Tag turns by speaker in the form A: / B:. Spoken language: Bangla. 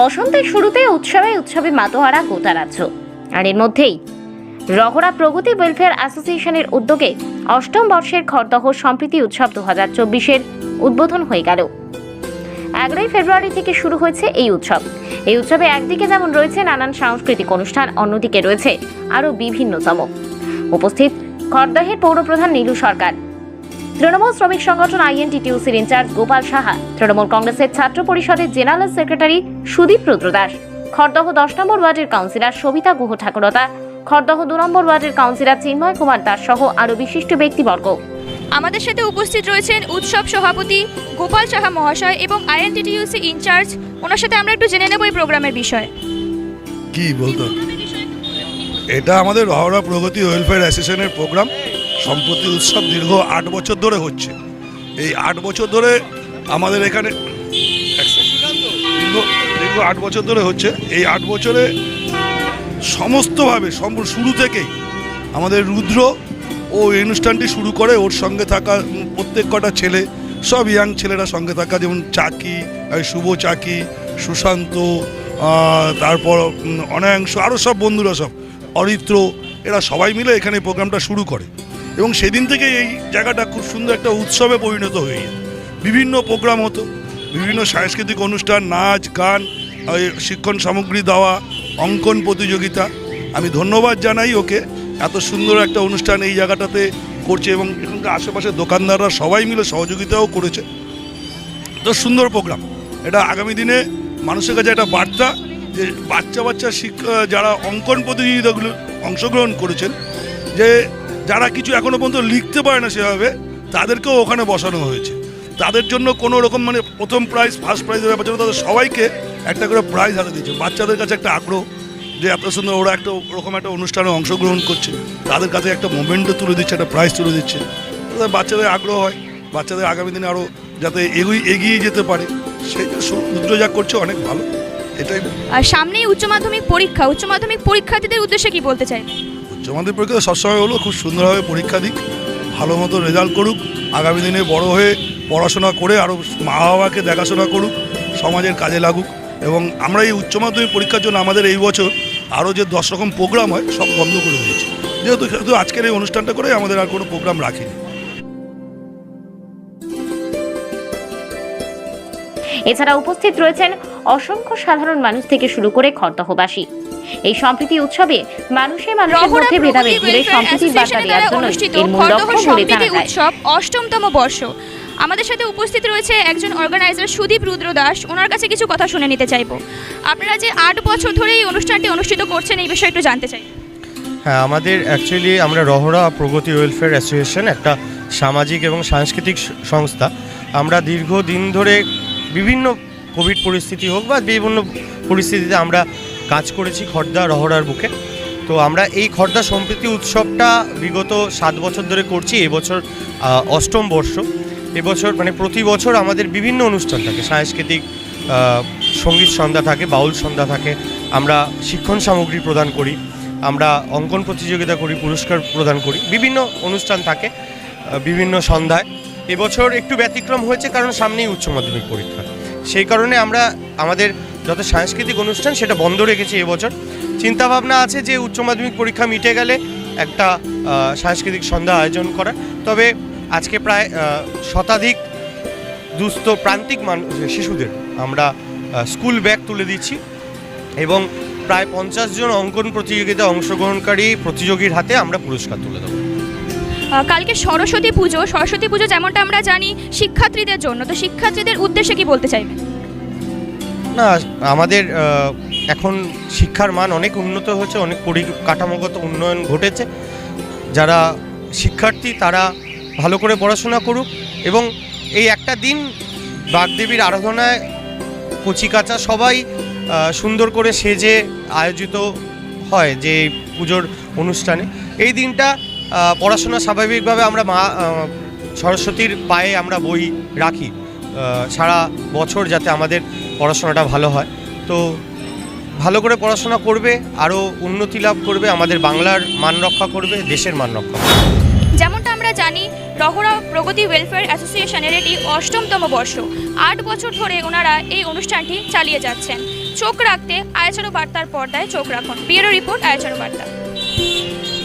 A: বসন্তের শুরুতে উৎসবে উৎসবে মাতোহারা গোটা রাজ্য। আর এর মধ্যেই রহরা প্রগতি ওয়েলফেয়ার অ্যাসোসিয়েশনের উদ্যোগে অষ্টম বর্ষের খরদহ সম্প্রীতি উৎসব দু হাজার চব্বিশের উদ্বোধন হয়ে গেল। এগারোই ফেব্রুয়ারি থেকে শুরু হয়েছে এই উৎসব। এই উৎসবে একদিকে যেমন রয়েছে নানান সাংস্কৃতিক অনুষ্ঠান, অন্যদিকে রয়েছে আরও বিভিন্নতম। উপস্থিত খড়দহের পৌরপ্রধান নীলু সরকার। তৃণমূল শ্রমিক সংগঠন আইএনটিটিউসির ইনচার্জ গোপাল সাহা তৃণমূল কংগ্রেসের ছাত্র পরিষদের জেনারেল সেক্রেটারি সুদীপ রুদ্র দাস খড়দহ দশ নম্বর ওয়ার্ডের কাউন্সিলর সবিতা গুহ ঠাকুরতা খড়দহ দু নম্বর ওয়ার্ডের কাউন্সিলর চিন্ময় কুমার দাস সহ আরও বিশিষ্ট ব্যক্তিবর্গ।
B: আমাদের সাথে উপস্থিত রয়েছেন উৎসব সভাপতি গোপাল সাহা মহাশয় এবং আইএনটিটিউসি ইনচার্জ। ওনার সাথে আমরা একটু জেনে নেব এই প্রোগ্রামের বিষয়ে।
C: কি বলতো? এটা আমাদের রহরা প্রগতি ওয়েলফেয়ার অ্যাসোসিয়েশনের প্রোগ্রাম। সম্প্রতি উৎসব দীর্ঘ আট বছর ধরে হচ্ছে। এই আট বছর ধরে আমাদের এখানে দীর্ঘ দীর্ঘ আট বছর ধরে হচ্ছে। এই আট বছরে সমস্তভাবে সম- শুরু থেকেই আমাদের রুদ্র ও এই অনুষ্ঠানটি শুরু করে ওর সঙ্গে থাকা প্রত্যেক কটা ছেলে, সব ইয়াং ছেলেরা সঙ্গে থাকা, যেমন চাকি শুভ চাকি, সুশান্ত তারপর অনায়াংশ আরও সব বন্ধুরা সব, অরিত্র, এরা সবাই মিলে এখানে প্রোগ্রামটা শুরু করে। এবং সেদিন থেকে এই জায়গাটা খুব সুন্দর একটা উৎসবে পরিণত হয়ে যায় বিভিন্ন প্রোগ্রাম হতো, বিভিন্ন সাংস্কৃতিক অনুষ্ঠান, নাচ, গান শিক্ষণ সামগ্রী দেওয়া, অঙ্কন প্রতিযোগিতা। আমি ধন্যবাদ জানাই ওকে, এত সুন্দর একটা অনুষ্ঠান এই জায়গাটাতে করছে এবং এখানকার আশেপাশের দোকানদাররা সবাই মিলে সহযোগিতাও করেছে। তো সুন্দর প্রোগ্রাম। এটা আগামী দিনে মানুষের কাছে একটা বার্তা যে বাচ্চা বাচ্চা শিক্ষা যারা অঙ্কন প্রতিযোগিতাগুলো অংশগ্রহণ করেছেন, যে যারা কিছু এখনও পর্যন্ত লিখতে পারে না সেভাবে, তাদেরকেও ওখানে বসানো হয়েছে। তাদের জন্য কোনো রকম মানে প্রথম প্রাইজ ফার্স্ট প্রাইজের ব্যাপার ছিল তাদের সবাইকে একটা করে প্রাইজ হাতে দিয়েছে। বাচ্চাদের কাছে একটা আগ্রহ যে এত সুন্দর ওরা একটা ওরকম একটা অনুষ্ঠানে অংশগ্রহণ করছে। তাদের কাছে একটা মোমেন্টও তুলে দিচ্ছে, একটা প্রাইজ তুলে দিচ্ছে। তাদের বাচ্চাদের আগ্রহ হয়। বাচ্চাদের আগামী দিনে আরও যাতে এগিয়ে এগিয়ে যেতে পারে। সেই রুদ্র যা করছে অনেক ভালো। এটাই
B: আর সামনেই উচ্চ মাধ্যমিক পরীক্ষা। উচ্চ মাধ্যমিক পরীক্ষার্থীদের উদ্দেশ্যে কি বলতে চাই?
C: মাধ্যমিক পরীক্ষা সবসময় হলো, খুব সুন্দরভাবে পরীক্ষা দিক, ভালো মতো রেজাল্ট করুক, আগামী দিনে বড় হয়ে পড়াশোনা করে আরও মা বাবাকে দেখাশোনা করুক, সমাজের কাজে লাগুক। এবং আমরা এই উচ্চ মাধ্যমিক পরীক্ষার জন্য আমাদের এই বছর আরও যে দশ রকম প্রোগ্রাম হয়, সব বন্ধ করে দিয়েছি। যেহেতু শুধু আজকের এই অনুষ্ঠানটা করে আমাদের আর কোনো প্রোগ্রাম রাখিনি।
A: এছাড়া উপস্থিত রয়েছেন অসংখ্য সাধারণ মানুষ থেকে শুরু করে খড়দহবাসী এই সম্প্রীতি উৎসবে মানুষে মানুষের মধ্যে ভেদাভেদ ভুলে সম্প্রীতির বার্তা দেওয়ার
B: দ্বারা
A: জন্য
B: অনুষ্ঠিত
A: এর মূল লক্ষ্য বলে জানা যায়
B: উৎসব অষ্টমতম বর্ষ। আমাদের সাথে উপস্থিত রয়েছে একজন অর্গানাইজার সুদীপ রুদ্র দাস। ওনার কাছে কিছু কথা শুনে নিতে চাইব। আপনারা যে আট বছর ধরে এই অনুষ্ঠানটি অনুষ্ঠিত করছেন এই বিষয়ে একটু জানতে চাই।
D: হ্যাঁ আমাদের অ্যাকচুয়ালি আমরা রহরা প্রগতি ওয়েলফেয়ার অ্যাসোসিয়েশন একটা সামাজিক এবং সাংস্কৃতিক সংস্থা। আমরা দীর্ঘদিন ধরে বিভিন্ন কোভিড পরিস্থিতি হোক বা বিভিন্ন পরিস্থিতিতে আমরা কাজ করেছি খর্দা রহরার বুকে। তো আমরা এই খর্দা সম্প্রীতি উৎসবটা বিগত সাত বছর ধরে করছি, এবছর অষ্টম বর্ষ। এবছর মানে প্রতি বছর আমাদের বিভিন্ন অনুষ্ঠান থাকে, সাংস্কৃতিক সংগীত সন্ধ্যা থাকে, বাউল সন্ধ্যা থাকে। আমরা শিক্ষণ সামগ্রী প্রদান করি, আমরা অঙ্কন প্রতিযোগিতা করি, পুরস্কার প্রদান করি, বিভিন্ন অনুষ্ঠান থাকে বিভিন্ন সন্ধ্যায়। এবছর একটু ব্যতিক্রম হয়েছে কারণ সামনেই উচ্চ মাধ্যমিক পরীক্ষা। সেই কারণে আমরা আমাদের যত সাংস্কৃতিক অনুষ্ঠান সেটা বন্ধ রেখেছি এবছর। চিন্তাভাবনা আছে যে উচ্চ মাধ্যমিক পরীক্ষা মিটে গেলে একটা সাংস্কৃতিক সন্ধ্যা আয়োজন করা তবে আজকে প্রায় শতাধিক দুস্থ প্রান্তিক মানুষ শিশুদের আমরা স্কুল ব্যাগ তুলে দিচ্ছি এবং প্রায় পঞ্চাশ জন অঙ্কন প্রতিযোগিতায় অংশগ্রহণকারী প্রতিযোগীর হাতে আমরা পুরস্কার তুলে দেবো।
B: কালকে সরস্বতী পুজো। সরস্বতী পুজো যেমনটা আমরা জানি শিক্ষার্থীদের জন্য। তো শিক্ষার্থীদের উদ্দেশ্যে কি বলতে চাইবেন?
D: না, আমাদের এখন শিক্ষার মান অনেক উন্নত হয়েছে, অনেক পরিকাঠামোগত উন্নয়ন ঘটেছে। যারা শিক্ষার্থী তারা ভালো করে পড়াশোনা করুক এবং এই একটা দিন বাগদেবীর আরাধনায় কচিকাচা সবাই সুন্দর করে সেজে আয়োজিত হয় যে পুজোর অনুষ্ঠানে। এই দিনটা পড়াশোনা স্বাভাবিকভাবে আমরা মা সরস্বতীর পায়ে আমরা বই রাখি। সারা বছর যাতে আমাদের পড়াশোনাটা ভালো হয়। তো ভালো করে পড়াশোনা করবে, আরও উন্নতি লাভ করবে, আমাদের বাংলার মান রক্ষা করবে, দেশের মান রক্ষা করবে।
B: যেমনটা আমরা জানি, রহরা প্রগতি ওয়েলফেয়ার অ্যাসোসিয়েশনের এটি অষ্টমতম বর্ষ। আট বছর ধরে ওনারা এই অনুষ্ঠানটি চালিয়ে যাচ্ছেন। চোখ রাখতে আয়াচারো বার্তার পর্দায় চোখ রাখুন। ব্যুরো রিপোর্ট আয়াচারো বার্তা